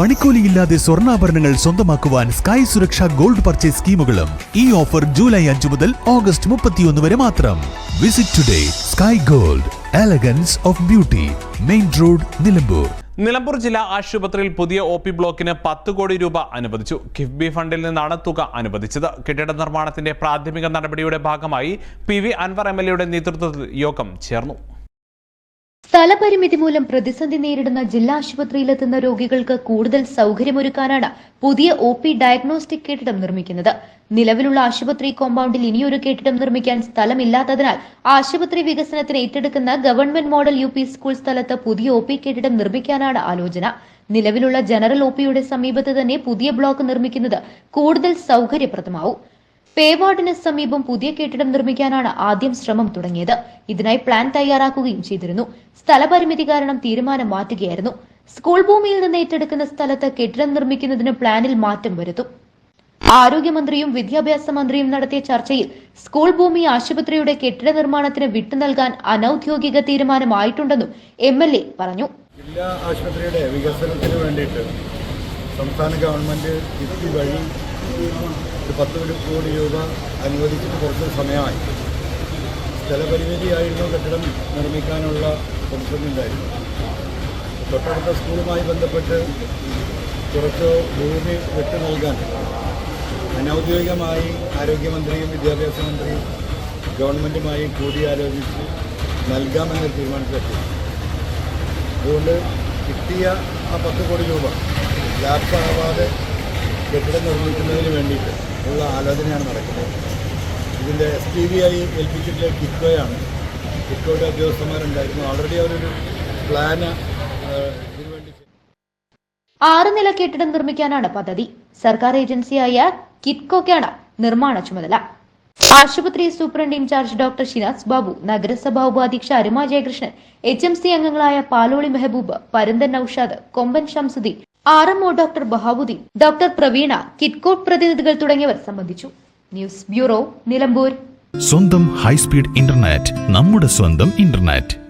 പണിക്കൂലിയില്ലാതെ സ്വർണാഭരണങ്ങൾ സ്വന്തമാക്കുവാൻ sky Suraksha gold purchase സ്കീമുകളും ഈ ഓഫർ ജൂലൈ അഞ്ചു മുതൽ ഓഗസ്റ്റ് മുപ്പത്തിയൊന്ന് വരെ മാത്രം. Visit today Sky Gold elegance of beauty main road Nilambur. Nilambur ജില്ലാ ആശുപത്രിയിൽ പുതിയ ഒ പി ബ്ലോക്കിന് പത്ത് കോടി രൂപ അനുവദിച്ചു. കിഫ്ബി ഫണ്ടിൽ നിന്നാണ് തുക അനുവദിച്ചത്. കെട്ടിട നിർമ്മാണത്തിന്റെ പ്രാഥമിക നടപടിയുടെ ഭാഗമായി P V Anvar M L എയുടെ നേതൃത്വത്തിൽ യോഗം ചേർന്നു. സ്ഥലപരിമിതി മൂലം പ്രതിസന്ധി നേരിടുന്ന ജില്ലാ ആശുപത്രിയിലെത്തുന്ന രോഗികൾക്ക് കൂടുതൽ സൗകര്യമൊരുക്കാനാണ് പുതിയ ഒ പി ഡയഗ്നോസ്റ്റിക് കെട്ടിടം നിർമ്മിക്കുന്നത്. നിലവിലുള്ള ആശുപത്രി കോമ്പൗണ്ടിൽ ഇനിയൊരു കെട്ടിടം നിർമ്മിക്കാൻ സ്ഥലമില്ലാത്തതിനാൽ ആശുപത്രി വികസനത്തിന് ഏറ്റെടുക്കുന്ന government model U P school സ്ഥലത്ത് പുതിയ ഒ പി കെട്ടിടം നിർമ്മിക്കാനാണ് ആലോചന. നിലവിലുള്ള ജനറൽ ഒ പിയുടെ സമീപത്ത് തന്നെ പുതിയ ബ്ലോക്ക് നിർമ്മിക്കുന്നത് കൂടുതൽ സൗകര്യപ്രദമാവും. പേവാർഡിന് സമീപം പുതിയ കെട്ടിടം നിർമ്മിക്കാനാണ് ആദ്യം ശ്രമം തുടങ്ങിയത്. ഇതിനായി പ്ലാൻ തയ്യാറാക്കുകയും ചെയ്തിരുന്നു. സ്ഥലപരിമിതി കാരണം തീരുമാനം മാറ്റുകയായിരുന്നു. സ്കൂൾ ഭൂമിയിൽ നിന്ന് ഏറ്റെടുക്കുന്ന സ്ഥലത്ത് കെട്ടിടം നിർമ്മിക്കുന്നതിന് പ്ലാനിൽ മാറ്റം വരുത്തും. ആരോഗ്യമന്ത്രിയും വിദ്യാഭ്യാസ മന്ത്രിയും നടത്തിയ ചർച്ചയിൽ സ്കൂൾ ഭൂമി ആശുപത്രിയുടെ കെട്ടിട നിർമ്മാണത്തിന് വിട്ടു നൽകാൻ അനൌദ്യോഗിക തീരുമാനമായിട്ടുണ്ടെന്നും എം എൽ എ പറഞ്ഞു. ജില്ലാ ആശുപത്രിയുടെ വികസനത്തിന് വേണ്ടിയിട്ട് സംസ്ഥാന ഗവൺമെന്റ് വഴി ഒരു പത്ത് കോടി രൂപ അനുവദിച്ചിട്ട് കുറച്ച് സമയമായി. സ്ഥലപരിമിതിയായിരുന്നു കെട്ടിടം നിർമ്മിക്കാനുള്ള പ്രതിസന്ധിയുണ്ടായിരുന്നു തൊട്ടടുത്ത സ്കൂളുമായി ബന്ധപ്പെട്ട് കുറച്ച് ഭൂമി വിട്ടു നൽകാൻ അനൗദ്യോഗികമായി ആരോഗ്യമന്ത്രിയും വിദ്യാഭ്യാസ മന്ത്രിയും ഗവൺമെന്റുമായി കൂടിയാലോചിച്ച് നൽകാമെന്നൊരു തീരുമാനത്തിലെത്തി. അതുകൊണ്ട് കിട്ടിയ ആ പത്ത് കോടി രൂപ ലാപ്സാവാതെ കെട്ടിടം നിർമ്മിക്കുന്നതിന് വേണ്ടിയിട്ട് ഉള്ള ആലോചനയാണ് നടക്കുന്നത്. ഇതിന്റെ എസ് ടി വി ആയി ഏൽപ്പിച്ചിട്ടുള്ള കിക്കോയാണ് കിക്കോയുടെ ഉദ്യോഗസ്ഥന്മാരുണ്ടായിരുന്നു. ഓൾറെഡി അവരൊരു പ്ലാന് ഇതിനു വേണ്ടി ആറ് നില കെട്ടിടം നിർമ്മിക്കാനാണ് പദ്ധതി. സർക്കാർ ഏജൻസിയായ കിറ്റ്കോക്കാണ് നിർമ്മാണ ചുമതല. ആശുപത്രി superintendent incharge doctor Shinas Babu നഗരസഭാ ഉപാധ്യക്ഷ അരുമ ജയകൃഷ്ണൻ എച്ച് എം സി അംഗങ്ങളായ Paloli Mehaboob Paranthan Noushad Komban Shamsuddin R M O doctor Bahabuddin doctor Praveena കിറ്റ്കോട്ട് പ്രതിനിധികൾ തുടങ്ങിയവർ സംബന്ധിച്ചു. News bureau Nilambur. സ്വന്തം ഹൈസ്പീഡ് ഇന്റർനെറ്റ് നമ്മുടെ സ്വന്തം ഇന്റർനെറ്റ്.